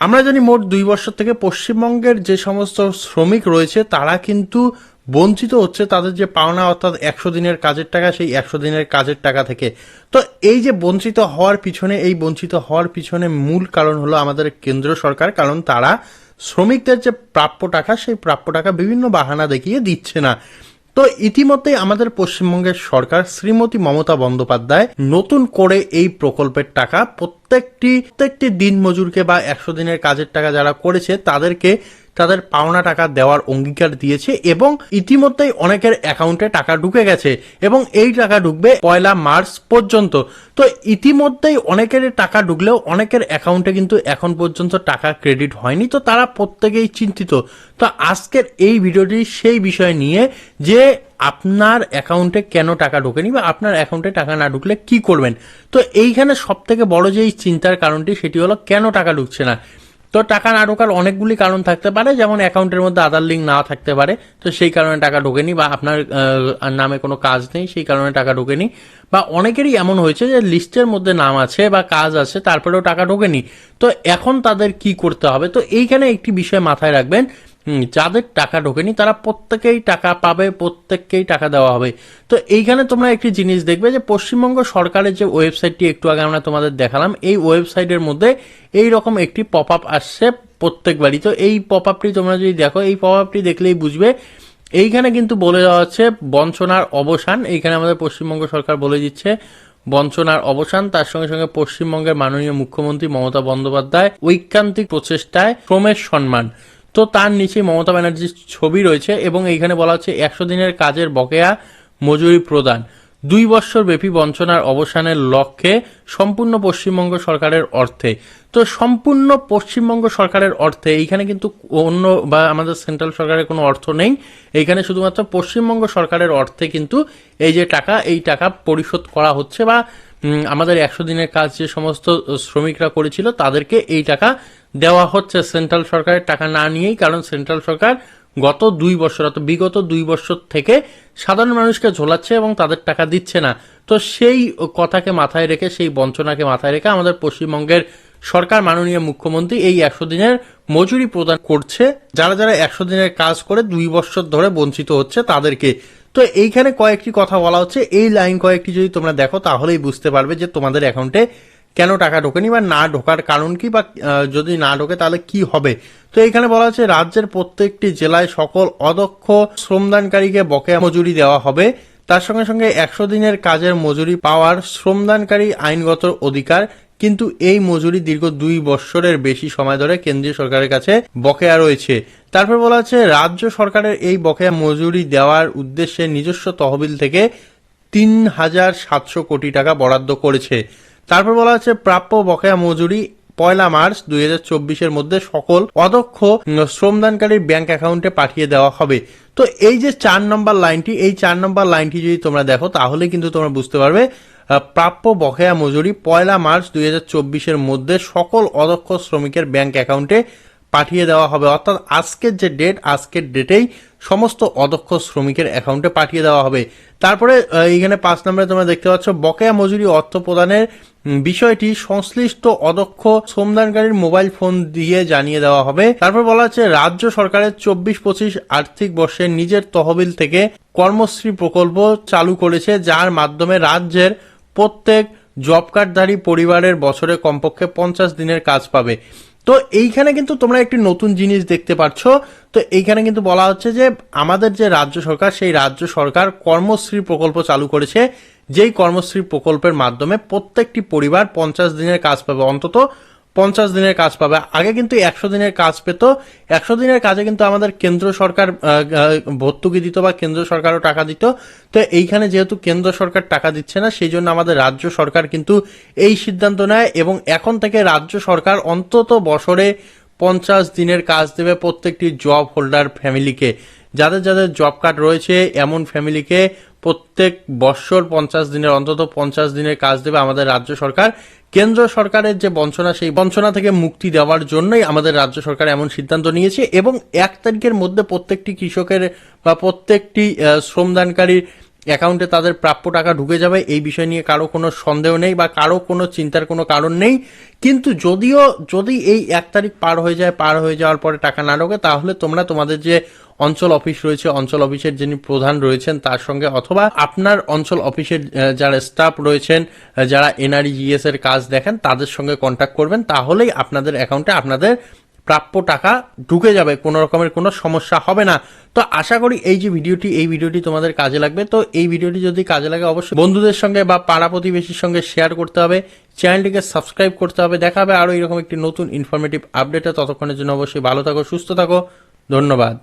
আমরা জানি মোট দুই বছর থেকে পশ্চিমবঙ্গের যে সমস্ত শ্রমিক রয়েছে, তারা কিন্তু বঞ্চিত হচ্ছে তাদের যে পাওনা, অর্থাৎ একশো দিনের কাজের টাকা, সেই একশো দিনের কাজের টাকা থেকে। তো এই যে বঞ্চিত হওয়ার পিছনে, এই বঞ্চিত হওয়ার পিছনে মূল কারণ হলো আমাদের কেন্দ্র সরকার, কারণ তারা শ্রমিকদের যে প্রাপ্য টাকা, সেই প্রাপ্য টাকা বিভিন্ন বাহানা দেখিয়ে দিচ্ছে না। তো ইতিমধ্যে আমাদের পশ্চিমবঙ্গের সরকার শ্রীমতী মমতা বন্দ্যোপাধ্যায় নতুন করে এই প্রকল্পের টাকা প্রত্যেকটি প্রত্যেকটি দিন মজুরকে বা একশো দিনের কাজের টাকা যারা করেছে, তাদেরকে তাদের পাওনা টাকা দেওয়ার অঙ্গীকার দিয়েছে এবং ইতিমধ্যেই অনেকের অ্যাকাউন্টে টাকা ঢুকে গেছে এবং এই টাকা ঢুকবে পয়লা মার্চ পর্যন্ত। তো ইতিমধ্যেই অনেকের টাকা ঢুকলেও অনেকের অ্যাকাউন্টে কিন্তু এখন পর্যন্ত টাকা ক্রেডিট হয়নি। তো তারা প্রত্যেকেই চিন্তিত। তো আজকের এই ভিডিওটি সেই বিষয় নিয়ে যে আপনার অ্যাকাউন্টে কেন টাকা ঢোকেনি বা আপনার অ্যাকাউন্টে টাকা না ঢুকলে কি করবেন। তো এইখানে সব থেকে বড় যে চিন্তার কারণটি সেটি হলো কেন টাকা ঢুকছে না। তো টাকা না ঢোকার অনেকগুলি কারণ থাকতে পারে, যেমন অ্যাকাউন্টের মধ্যে আধার লিঙ্ক না থাকতে পারে, তো সেই কারণে টাকা ঢোকেনি বা আপনার নামে কোনো কাজ নেই, সেই কারণে টাকা ঢোকেনি। বা অনেকেরই এমন হয়েছে যে লিস্টের মধ্যে নাম আছে বা কাজ আছে, তারপরেও টাকা ঢোকেনি। তো এখন তাদের কি করতে হবে? তো এইখানে একটি বিষয় মাথায় রাখবেন হুম, যাদের টাকা ঢোকেনি তারা প্রত্যেকেই টাকা পাবে প্রত্যেককেই টাকা দেওয়া হবে। তো এইখানে তোমরা একটি জিনিস দেখবে যে পশ্চিমবঙ্গ সরকারের যে ওয়েবসাইটটি একটু আগে আমরা তোমাদের দেখালাম এই ওয়েবসাইটের মধ্যে এই রকম একটি পপ আপ আসছে প্রত্যেকবারই। তো এই পপ আপটি তোমরা যদি দেখো এই পপ আপটি দেখলেই বুঝবে এইখানে কিন্তু বলে দেওয়া হচ্ছে বঞ্চনার অবসান। এইখানে আমাদের পশ্চিমবঙ্গ সরকার বলে দিচ্ছে বঞ্চনার অবসান। তার সঙ্গে সঙ্গে পশ্চিমবঙ্গের মাননীয় মুখ্যমন্ত্রী মমতা বন্দ্যোপাধ্যায় ঐকান্তিক প্রচেষ্টায় শ্রমের সম্মান। তো তার নিচে মমতা ব্যানার্জির ছবি রয়েছে এবং এইখানে বলা হচ্ছে একশো দিনের কাজের বকেয়া মজুরি প্রদান। দুই বছর ব্যাপী বঞ্চনার অবসানের লক্ষ্যে সম্পূর্ণ পশ্চিমবঙ্গ সরকারের অর্থে। তো সম্পূর্ণ পশ্চিমবঙ্গ সরকারের অর্থে এইখানে কিন্তু অন্য বা আমাদের সেন্ট্রাল সরকারের কোনো অর্থ নেই। এইখানে শুধুমাত্র পশ্চিমবঙ্গ সরকারের অর্থে কিন্তু এই যে টাকা, এই টাকা পরিশোধ করা হচ্ছে বা আমাদের একশো দিনের কাজ যে সমস্ত শ্রমিকরা করেছিল তাদেরকে এই টাকা দেওয়া হচ্ছে সেন্ট্রাল সরকারের টাকা না নিয়েই, কারণ সেন্ট্রাল সরকার গত দুই বছর, অর্থাৎ বিগত দুই বছর থেকে সাধারণ মানুষকে ঝোলাচ্ছে এবং তাদের টাকা দিচ্ছে না। তো সেই কথাকে মাথায় রেখে, সেই বঞ্চনাকে মাথায় রেখে আমাদের পশ্চিমবঙ্গের সরকার মাননীয় মুখ্যমন্ত্রী এই একশো দিনের মজুরি প্রদান করছে। যারা যারা একশো দিনের কাজ করে দুই বছর ধরে বঞ্চিত হচ্ছে তাদেরকে। তো এইখানে কয়েকটি কথা বলা হচ্ছে। এই লাইন কয়েকটি যদি তোমরা দেখো, তাহলেই বুঝতে পারবে যে তোমাদের অ্যাকাউন্টে কেন টাকা ঢোকেনি বা না ঢোকার কারণ কি বা যদি না ঢোকে তাহলে কি হবে? তো এখানে বলা হচ্ছে রাজ্যের প্রত্যেকটি জেলায় সকল অদক্ষ শ্রমদানকারীকে বকেয়া মজুরি দেওয়া হবে। তার সঙ্গে সঙ্গে একশো দিনের কাজের মজুরি পাওয়ার শ্রমদানকারী আইনগত অধিকার কিন্তু এই মজুরি দীর্ঘ দুই বৎসরের বেশি সময় ধরে কেন্দ্রীয় সরকারের কাছে বকেয়া রয়েছে। তারপর বলা হচ্ছে রাজ্য সরকারের এই বকেয়া মজুরি দেওয়ার উদ্দেশ্যে নিজস্ব তহবিল থেকে তিন হাজার সাতশো কোটি টাকা বরাদ্দ করেছে। তারপর বলা হচ্ছে প্রাপ্য বকেয়া মজুরি পয়লা মার্চ দুই হাজার চব্বিশের মধ্যে সকল অদক্ষ শ্রমদানকারীর ব্যাংক অ্যাকাউন্টে পাঠিয়ে দেওয়া হবে। তো এই যে চার নম্বর লাইনটি, এই চার নম্বর লাইনটি যদি তোমরা দেখো, তাহলে কিন্তু তোমরা বুঝতে পারবে প্রাপ্য বকেয়া মজুরি পয়লা মার্চ দুই হাজার চব্বিশের মধ্যে সকল অদক্ষ শ্রমিকের ব্যাংক অ্যাকাউন্টে পাঠিয়ে দেওয়া হবে। অর্থাৎ আজকের যে ডেট, আজকের ডেটেই সমস্ত অদক্ষ শ্রমিকের অ্যাকাউন্টে পাঠিয়ে দেওয়া হবে। তারপরে এইখানে পাঁচ নম্বরে তোমরা দেখতে পাচ্ছ, বকেয়া মজুরি অর্থ প্রদানের বিষয়টি সংশ্লিষ্ট অদক্ষ শ্রমদানকারীর মোবাইল ফোন দিয়ে জানিয়ে দেওয়া হবে। তারপর বলা হচ্ছে, রাজ্য সরকারের চব্বিশ পঁচিশ আর্থিক বর্ষে নিজের তহবিল থেকে কর্মশ্রী প্রকল্প চালু করেছে, যার মাধ্যমে রাজ্যের প্রত্যেক জব কার্ডধারী পরিবারের বছরে কমপক্ষে পঞ্চাশ দিনের কাজ পাবে। তো এইখানে কিন্তু তোমরা একটি নতুন জিনিস দেখতে পাচ্ছ তো এইখানে কিন্তু বলা হচ্ছে যে আমাদের যে রাজ্য সরকার, সেই রাজ্য সরকার কর্মশ্রী প্রকল্প চালু করেছে। যেই কর্মশ্রী প্রকল্পের মাধ্যমে প্রত্যেকটি পরিবার পঞ্চাশ দিনের কাজ পাবে। অন্তত পঞ্চাশ দিনের কাজ পাবে। আগে কিন্তু একশো দিনের কাজ পেত। একশো দিনের কাজে কিন্তু আমাদের কেন্দ্র সরকার ভর্তুকি দিত বা কেন্দ্র সরকারও টাকা দিত। তো এইখানে যেহেতু কেন্দ্র সরকার টাকা দিচ্ছে না, সেই জন্য আমাদের রাজ্য সরকার কিন্তু এই সিদ্ধান্ত নেয় এবং এখন থেকে রাজ্য সরকার অন্তত বছরে পঞ্চাশ দিনের কাজ দেবে প্রত্যেকটি জব হোল্ডার ফ্যামিলিকে যাদের যাদের জব কার্ড রয়েছে, এমন ফ্যামিলিকে প্রত্যেক বৎসর পঞ্চাশ দিনের, অন্তত পঞ্চাশ দিনের কাজ দেবে আমাদের রাজ্য সরকার। কেন্দ্র সরকারের যে বঞ্চনা, সেই বঞ্চনা থেকে মুক্তি দেওয়ার জন্যই আমাদের রাজ্য সরকার এমন সিদ্ধান্ত নিয়েছে এবং এক তারিখের মধ্যে প্রত্যেকটি কৃষকের বা প্রত্যেকটি শ্রমদানকারী শ্রমদানকারীর অ্যাকাউন্টে তাদের প্রাপ্য টাকা ঢুকে যাবে, এই বিষয় নিয়ে কারও কোনো সন্দেহ নেই বা কারও কোনো চিন্তার কোনো কারণ নেই। কিন্তু যদিও, যদি এই এক তারিখ পার হয়ে যায়, পার হয়ে যাওয়ার পরে টাকা না ঢোকে, তাহলে তোমরা তোমাদের যে অঞ্চল অফিস রয়েছে, অঞ্চল অফিসের যিনি প্রধান রয়েছেন তার সঙ্গে অথবা আপনার অঞ্চল অফিসের যারা স্টাফ রয়েছেন যারা এনআরইজিএস এর কাজ দেখেন, তাদের সঙ্গে কন্ট্যাক্ট করবেন, তাহলেই আপনাদের অ্যাকাউন্টে আপনাদের প্রাপ্য টাকা ঢুকে যাবে, কোনো রকমের কোনো সমস্যা হবে না। তো আশা করি এই যে ভিডিওটি, এই ভিডিওটি তোমাদের কাজে লাগবে। তো এই ভিডিওটি যদি কাজে লাগে, অবশ্যই বন্ধুদের সঙ্গে বা পাড়া প্রতিবেশীর সঙ্গে শেয়ার করতে হবে। চ্যানেলটিকে সাবস্ক্রাইব করতে হবে। দেখা হবে আরও এরকম একটি নতুন ইনফরমেটিভ আপডেটে ততক্ষণের জন্য অবশ্যই ভালো থাকো, সুস্থ থাকো। ধন্যবাদ।